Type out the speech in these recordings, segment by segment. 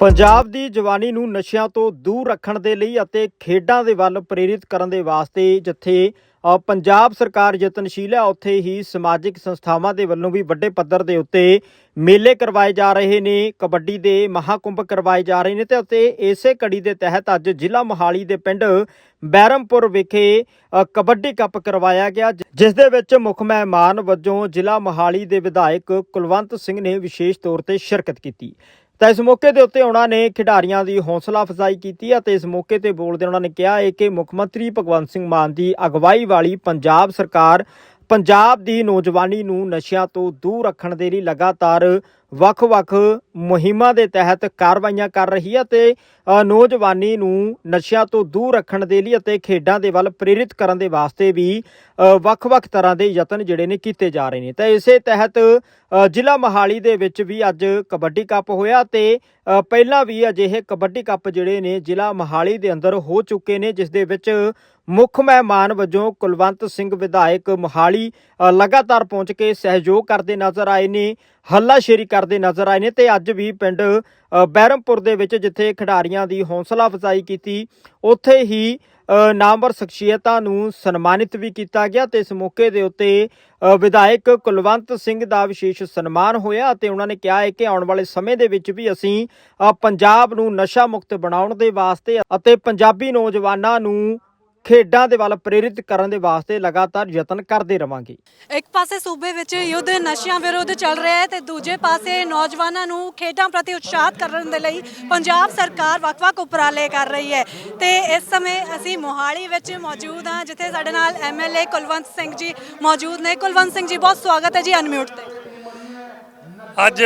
ਪੰਜਾਬ ਦੀ ਜਵਾਨੀ ਨੂੰ ਨਸ਼ਿਆਂ ਤੋਂ ਦੂਰ ਰੱਖਣ ਦੇ ਲਈ ਅਤੇ ਖੇਡਾਂ ਦੇ ਵੱਲ ਪ੍ਰੇਰਿਤ ਕਰਨ ਦੇ ਵਾਸਤੇ ਜਿੱਥੇ ਪੰਜਾਬ ਸਰਕਾਰ ਯਤਨਸ਼ੀਲ ਹੈ, ਉੱਥੇ ਹੀ ਸਮਾਜਿਕ ਸੰਸਥਾਵਾਂ ਦੇ ਵੱਲੋਂ ਵੀ ਵੱਡੇ ਪੱਧਰ ਦੇ ਉੱਤੇ ਮੇਲੇ ਕਰਵਾਏ ਜਾ ਰਹੇ ਨੇ, ਕਬੱਡੀ ਦੇ ਮਹਾਕੁੰਭ ਕਰਵਾਏ ਜਾ ਰਹੇ ਨੇ ਤੇ ਅਤੇ ਇਸੇ ਕੜੀ ਦੇ ਤਹਿਤ ਅੱਜ ਜ਼ਿਲ੍ਹਾ ਮੋਹਾਲੀ ਦੇ ਪਿੰਡ ਬੈਰਮਪੁਰ ਵਿਖੇ ਕਬੱਡੀ ਕੱਪ ਕਰਵਾਇਆ ਗਿਆ, ਜ- ਜਿਸ ਦੇ ਵਿੱਚ ਮੁੱਖ ਮਹਿਮਾਨ ਵਜੋਂ ਜ਼ਿਲ੍ਹਾ ਮੋਹਾਲੀ ਦੇ ਵਿਧਾਇਕ ਕੁਲਵੰਤ ਸਿੰਘ ਨੇ ਵਿਸ਼ੇਸ਼ ਤੌਰ ਤੇ ਸ਼ਿਰਕਤ ਕੀਤੀ। ਤਾਂ ਇਸ ਮੌਕੇ ਦੇ ਉੱਤੇ ਉਹਨਾਂ ਨੇ ਖਿਡਾਰੀਆਂ ਦੀ ਹੌਸਲਾ ਅਫਜ਼ਾਈ ਕੀਤੀ ਅਤੇ ਇਸ ਮੌਕੇ ਤੇ ਬੋਲਦੇ ਉਹਨਾਂ ਨੇ ਕਿਹਾ ਹੈ ਕਿ ਮੁੱਖ ਮੰਤਰੀ ਭਗਵੰਤ ਸਿੰਘ ਮਾਨ ਦੀ ਅਗਵਾਈ ਵਾਲੀ ਪੰਜਾਬ ਸਰਕਾਰ ਪੰਜਾਬ ਦੀ ਨੌਜਵਾਨੀ ਨੂੰ ਨਸ਼ਿਆਂ ਤੋਂ ਦੂਰ ਰੱਖਣ ਦੇ ਲਈ ਲਗਾਤਾਰ ਵੱਖ-ਵੱਖ ਮੁਹਿੰਮਾਂ ਦੇ ਤਹਿਤ ਕਾਰਵਾਈਆਂ ਕਰ ਰਹੀ ਹੈ ਤੇ ਨੌਜਵਾਨੀ ਨੂੰ ਨਸ਼ਿਆਂ ਤੋਂ ਦੂਰ ਰੱਖਣ ਦੇ ਲਈ ਅਤੇ ਖੇਡਾਂ ਦੇ ਵੱਲ ਪ੍ਰੇਰਿਤ ਕਰਨ ਦੇ ਵਾਸਤੇ ਵੀ ਵੱਖ-ਵੱਖ ਤਰ੍ਹਾਂ ਦੇ ਯਤਨ ਜਿਹੜੇ ਨੇ ਕੀਤੇ ਜਾ ਰਹੇ ਨੇ। ਤਾਂ ਇਸੇ ਤਹਿਤ ਜ਼ਿਲ੍ਹਾ ਮੋਹਾਲੀ ਦੇ ਵਿੱਚ ਵੀ ਅੱਜ ਕਬੱਡੀ ਕੱਪ ਹੋਇਆ ਤੇ ਪਹਿਲਾਂ ਵੀ ਅਜਿਹੇ ਕਬੱਡੀ ਕੱਪ ਜਿਹੜੇ ਨੇ ਜ਼ਿਲ੍ਹਾ ਮੋਹਾਲੀ ਦੇ ਅੰਦਰ ਹੋ ਚੁੱਕੇ ਨੇ, ਜਿਸ ਦੇ ਵਿੱਚ ਮੁੱਖ ਮਹਿਮਾਨ ਵਜੋਂ ਕੁਲਵੰਤ ਸਿੰਘ ਵਿਧਾਇਕ ਮੋਹਾਲੀ ਲਗਾਤਾਰ ਪਹੁੰਚ ਕੇ ਸਹਿਯੋਗ ਕਰਦੇ ਨਜ਼ਰ ਆਏ ਨੇ। ਹੱਲਾਸ਼ੇਰੀ ਕਰਦੇ ਨਜ਼ਰ ਆਏ ਨੇ ਤੇ ਅੱਜ ਵੀ ਪਿੰਡ ਬੈਰਮਪੁਰ ਦੇ ਵਿੱਚ ਜਿੱਥੇ ਖਿਡਾਰੀਆਂ ਦੀ ਹੌਸਲਾ ਅਫਜ਼ਾਈ ਕੀਤੀ, ਉੱਥੇ ਹੀ ਨਾਮਵਰ ਸ਼ਖਸੀਅਤਾਂ ਨੂੰ ਸਨਮਾਨਿਤ ਵੀ ਕੀਤਾ ਗਿਆ ਤੇ ਇਸ ਮੌਕੇ ਦੇ ਉੱਤੇ ਵਿਧਾਇਕ ਕੁਲਵੰਤ ਸਿੰਘ ਦਾ ਵਿਸ਼ੇਸ਼ ਸਨਮਾਨ ਹੋਇਆ ਅਤੇ ਉਹਨਾਂ ਨੇ ਕਿਹਾ ਹੈ ਕਿ ਆਉਣ ਵਾਲੇ ਸਮੇਂ ਦੇ ਵਿੱਚ ਵੀ ਅਸੀਂ ਪੰਜਾਬ ਨੂੰ ਨਸ਼ਾ ਮੁਕਤ ਬਣਾਉਣ ਦੇ ਵਾਸਤੇ ਅਤੇ ਪੰਜਾਬੀ ਨੌਜਵਾਨਾਂ ਨੂੰ ਖੇਡਾਂ ਦੇ ਵੱਲ ਪ੍ਰੇਰਿਤ ਕਰਨ ਦੇ ਵਾਸਤੇ ਲਗਾਤਾਰ ਯਤਨ ਕਰਦੇ ਰਵਾਂਗੇ। ਇੱਕ ਪਾਸੇ ਸੂਬੇ ਵਿੱਚ ਯੁੱਧ ਨਸ਼ਿਆਂ ਵਿਰੁੱਧ ਚੱਲ ਰਿਹਾ ਹੈ ਤੇ ਦੂਜੇ ਪਾਸੇ ਨੌਜਵਾਨਾਂ ਨੂੰ ਖੇਡਾਂ ਪ੍ਰਤੀ ਉਤਸ਼ਾਹਤ ਕਰਨ ਦੇ ਲਈ ਪੰਜਾਬ ਸਰਕਾਰ ਵੱਖ-ਵੱਖ ਉਪਰਾਲੇ ਕਰ ਰਹੀ ਹੈ। ਤੇ ਇਸ ਸਮੇਂ ਅਸੀਂ ਮੋਹਾਲੀ ਵਿੱਚ ਮੌਜੂਦ ਹਾਂ ਜਿੱਥੇ ਸਾਡੇ ਨਾਲ ਐਮਐਲਏ ਕੁਲਵੰਤ ਸਿੰਘ ਜੀ ਮੌਜੂਦ ਨੇ। ਕੁਲਵੰਤ ਸਿੰਘ ਜੀ ਬਹੁਤ ਸਵਾਗਤ ਹੈ ਜੀ ਅਨਮਿਊਟ ਤੇ। ਅੱਜ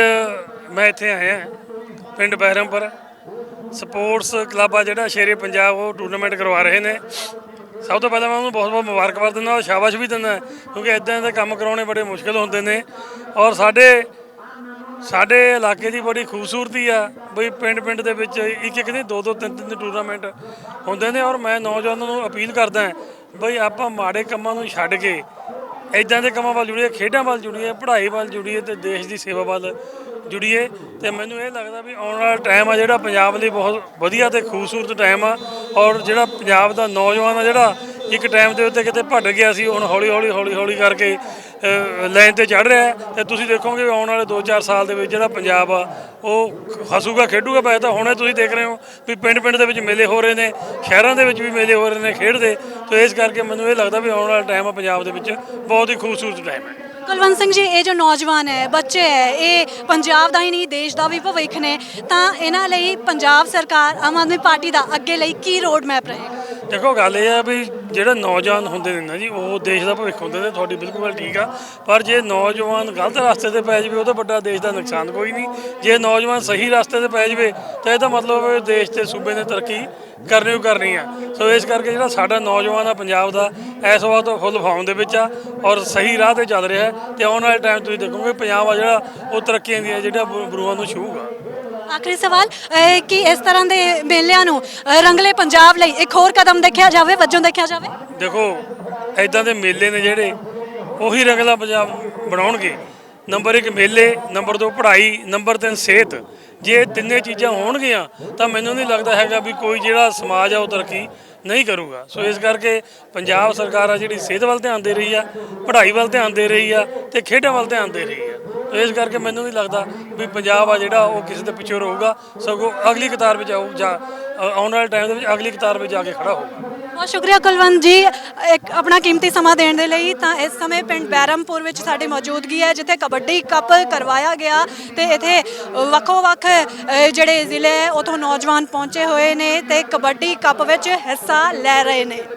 ਮੈਂ ਇੱਥੇ ਆਇਆ ਪਿੰਡ ਬਹਿਰਮਪੁਰ। ਸਪੋਰਟਸ ਕਲੱਬ ਆ ਜਿਹੜਾ ਸ਼ੇਰੇ ਪੰਜਾਬ ਉਹ ਟੂਰਨਾਮੈਂਟ ਕਰਵਾ ਰਹੇ ਨੇ। ਸਭ ਤੋਂ ਪਹਿਲਾਂ ਮੈਂ ਉਹਨੂੰ ਬਹੁਤ ਬਹੁਤ ਮੁਬਾਰਕਬਾਦ ਦਿੰਦਾ ਔਰ ਸ਼ਾਬਾਸ਼ ਵੀ ਦਿੰਦਾ, ਕਿਉਂਕਿ ਇਦਾਂ ਦੇ ਕੰਮ ਕਰਾਉਣੇ ਬੜੇ ਮੁਸ਼ਕਲ ਹੁੰਦੇ ਨੇ। ਔਰ ਸਾਡੇ ਸਾਡੇ ਇਲਾਕੇ ਦੀ ਬੜੀ ਖੂਬਸੂਰਤੀ ਆ, ਬਈ ਪਿੰਡ ਪਿੰਡ ਦੇ ਵਿੱਚ ਇੱਕ ਇੱਕ ਨਹੀਂ ਦੋ ਦੋ ਤਿੰਨ ਤਿੰਨ ਟੂਰਨਾਮੈਂਟ ਹੁੰਦੇ ਨੇ। ਔਰ ਮੈਂ ਨੌਜਵਾਨਾਂ ਨੂੰ ਅਪੀਲ ਕਰਦਾ, ਬਈ ਆਪਾਂ ਮਾੜੇ ਕੰਮਾਂ ਨੂੰ ਛੱਡ ਕੇ ਇਦਾਂ ਦੇ ਕੰਮਾਂ ਵੱਲ ਜੁੜੀਏ, ਖੇਡਾਂ ਵੱਲ ਜੁੜੀਏ, ਪੜ੍ਹਾਈ ਵੱਲ ਜੁੜੀਏ ਤੇ ਦੇਸ਼ ਦੀ ਸੇਵਾ ਵੱਲ ਜੁੜੀਏ ਤੇ ਮੈਨੂੰ ਇਹ ਲੱਗਦਾ ਵੀ ਆਉਣ ਵਾਲਾ ਟਾਈਮ ਆ ਜਿਹੜਾ ਪੰਜਾਬ ਲਈ ਬਹੁਤ ਵਧੀਆ ਤੇ ਖੂਬਸੂਰਤ ਟਾਈਮ ਆ ਔਰ ਜਿਹੜਾ ਪੰਜਾਬ ਦਾ ਨੌਜਵਾਨ ਆ ਜਿਹੜਾ ਇੱਕ ਟਾਈਮ ਦੇ ਉੱਤੇ ਕਿਤੇ ਭੱਟ ਗਿਆ ਸੀ, ਹੁਣ ਹੌਲੀ ਹੌਲੀ ਹੌਲੀ ਹੌਲੀ ਕਰਕੇ ਲਾਈਨ ਤੇ ਚੜ ਰਿਹਾ ਹੈ ਤੇ ਤੁਸੀਂ ਦੇਖੋਗੇ ਆਉਣ ਵਾਲੇ 2-4 ਸਾਲ ਦੇ ਵਿੱਚ ਜਿਹੜਾ ਪੰਜਾਬ ਆ, ਉਹ ਹਸੂਗਾ, ਖੇਡੂਗਾ ਪਏ ਤਾਂ ਹੁਣੇ ਤੁਸੀਂ ਦੇਖ ਰਹੇ ਹੋ ਵੀ ਪਿੰਡ ਪਿੰਡ ਦੇ ਵਿੱਚ ਮੇਲੇ ਹੋ ਰਹੇ ਨੇ, ਸ਼ਹਿਰਾਂ ਦੇ ਵਿੱਚ ਵੀ ਮੇਲੇ ਹੋ ਰਹੇ ਨੇ ਖੇਡ ਦੇ ਤੇ ਇਸ ਕਰਕੇ ਮੈਨੂੰ ਇਹ ਲੱਗਦਾ ਵੀ ਆਉਣ ਵਾਲਾ ਟਾਈਮ ਆ ਪੰਜਾਬ ਦੇ ਵਿੱਚ ਬਹੁਤ ਹੀ ਖੂਬਸੂਰਤ ਟਾਈਮ ਹੈ ਕੁਲਵੰਤ ਸਿੰਘ ਜੀ, ਇਹ ਜੋ ਨੌਜਵਾਨ ਹੈ, ਬੱਚੇ ਹੈ, ਇਹ ਪੰਜਾਬ ਦਾ ਹੀ ਨਹੀਂ, ਦੇਸ਼ ਦਾ ਵੀ ਭਵਿੱਖ ਨੇ। ਤਾਂ ਇਹਨਾਂ ਲਈ ਪੰਜਾਬ ਸਰਕਾਰ, ਆਮ ਆਦਮੀ ਪਾਰਟੀ ਦਾ ਅੱਗੇ ਲਈ ਕੀ ਰੋਡ ਮੈਪ ਰਹੇਗਾ? ਦੇਖੋ ਗੱਲ ਇਹ ਆ ਵੀ ਜਿਹੜੇ ਨੌਜਵਾਨ ਹੁੰਦੇ ਨੇ ਨਾ ਜੀ, ਉਹ ਦੇਸ਼ ਦਾ ਭਵਿੱਖ ਹੁੰਦੇ ਨੇ, ਤੁਹਾਡੀ ਬਿਲਕੁਲ ਗੱਲ ਠੀਕ ਆ। ਪਰ ਜੇ ਨੌਜਵਾਨ ਗਲਤ ਰਸਤੇ ਤੇ ਪੈ ਜਾਵੇ, ਉਹ ਤਾਂ ਵੱਡਾ ਦੇਸ਼ ਦਾ ਨੁਕਸਾਨ ਕੋਈ ਨਹੀਂ। ਜੇ ਨੌਜਵਾਨ ਸਹੀ ਰਸਤੇ ਤੇ ਪੈ ਜਾਵੇ, ਤਾਂ ਇਹਦਾ ਮਤਲਬ ਹੈ ਦੇਸ਼ ਤੇ ਸੂਬੇ ਨੇ ਤਰੱਕੀ ਕਰਨੀ ਓ ਕਰਨੀ ਆ। ਸੋ ਇਸ ਕਰਕੇ ਜਿਹੜਾ ਸਾਡਾ ਨੌਜਵਾਨ ਆ ਪੰਜਾਬ ਦਾ, ਇਸ ਵਾਰ ਤੋਂ ਫੁੱਲ ਫਾਉਣ ਦੇ ਵਿੱਚ ਆ ਔਰ ਸਹੀ ਰਾਹ ਤੇ ਚੱਲ ਰਿਹਾ ਹੈ। ਤੇ ਆਉਣ ਵਾਲੇ ਟਾਈਮ ਤੁਸੀਂ ਦੇਖੋਗੇ, ਪੰਜਾਬ ਆ ਜਿਹੜਾ, ਉਹ ਤਰੱਕੀਆਂ ਦੀਆਂ ਜਿਹੜਾ ਬਰੂਆਂ ਨੂੰ ਛੂਹੂਗਾ ਆਖਰੀ ਸਵਾਲ ਅਹ, ਕਿ ਇਸ ਤਰ੍ਹਾਂ ਦੇ ਮੇਲਿਆਂ ਨੂੰ ਅਹ, ਰੰਗਲੇ ਪੰਜਾਬ ਲਈ ਇੱਕ ਹੋਰ ਕਦਮ ਦੇਖਿਆ ਜਾਵੇ ਵਜੋਂ ਦੇਖਿਆ ਜਾਵੇ? ਦੇਖੋ ਐਦਾਂ ਦੇ ਮੇਲੇ ਨੇ ਜਿਹੜੇ ਉਹੀ ਰੰਗਲਾ ਪੰਜਾਬ ਬਣਾਉਣਗੇ। ਨੰਬਰ 1 ਮੇਲੇ ਨੰਬਰ 2 ਪੜ੍ਹਾਈ ਨੰਬਰ 3 ਸਿਹਤ। ਜੇ ਇਹ ਤਿੰਨੇ ਚੀਜ਼ਾਂ ਹੋਣਗੀਆਂ ਤਾਂ ਮੈਨੂੰ ਨਹੀਂ ਲੱਗਦਾ ਹੈਗਾ ਵੀ ਕੋਈ ਜਿਹੜਾ ਸਮਾਜ ਆ ਉਹ ਤਰੱਕੀ ਨਹੀਂ ਕਰੂਗਾ। ਸੋ ਇਸ ਕਰਕੇ ਪੰਜਾਬ ਸਰਕਾਰ ਆ ਜਿਹੜੀ ਸਿਹਤ ਵੱਲ ਧਿਆਨ ਦੇ ਰਹੀ ਆ ਪੜ੍ਹਾਈ ਵੱਲ ਧਿਆਨ ਦੇ ਰਹੀ ਆ ਤੇ ਖੇਡਾਂ ਵੱਲ ਧਿਆਨ ਦੇ ਰਹੀ ਆ। ਇਸ ਕਰਕੇ ਮੈਨੂੰ ਨਹੀਂ ਲੱਗਦਾ ਵੀ ਪੰਜਾਬ ਆ ਜਿਹੜਾ ਉਹ ਕਿਸੇ ਦੇ ਪਿੱਛੇ ਰਹੂਗਾ। ਸਗੋਂ ਅਗਲੀ ਕਤਾਰ ਵਿੱਚ ਆਊ ਜਾਂ ਆਉਣ ਵਾਲੇ ਟਾਈਮ ਦੇ ਵਿੱਚ ਅਗਲੀ ਕਤਾਰ ਵਿੱਚ ਜਾ ਕੇ ਖੜਾ ਹੋਊਗਾ। ਬਹੁਤ ਸ਼ੁਕਰੀਆ ਕੁਲਵੰਤ ਜੀ। ਇੱਕ ਆਪਣਾ ਕੀਮਤੀ ਸਮਾਂ ਦੇਣ ਦੇ ਲਈ ਤਾਂ ਇਸ ਸਮੇਂ ਪਿੰਡ ਬੈਰਮਪੁਰ ਵਿੱਚ ਸਾਡੀ ਮੌਜੂਦਗੀ ਹੈ, ਜਿੱਥੇ ਕਬੱਡੀ ਕੱਪ ਕਰਵਾਇਆ ਗਿਆ ਤੇ ਇੱਥੇ ਵੱਖੋ ਵੱਖ ਜਿਹੜੇ ਜ਼ਿਲ੍ਹੇ ਹੈ, ਉਥੋਂ ਨੌਜਵਾਨ ਪਹੁੰਚੇ ਹੋਏ ਨੇ ਤੇ ਕਬੱਡੀ ਕੱਪ ਵਿੱਚ ਹਿੱਸਾ ਲੈ ਰਹੇ ਨੇ।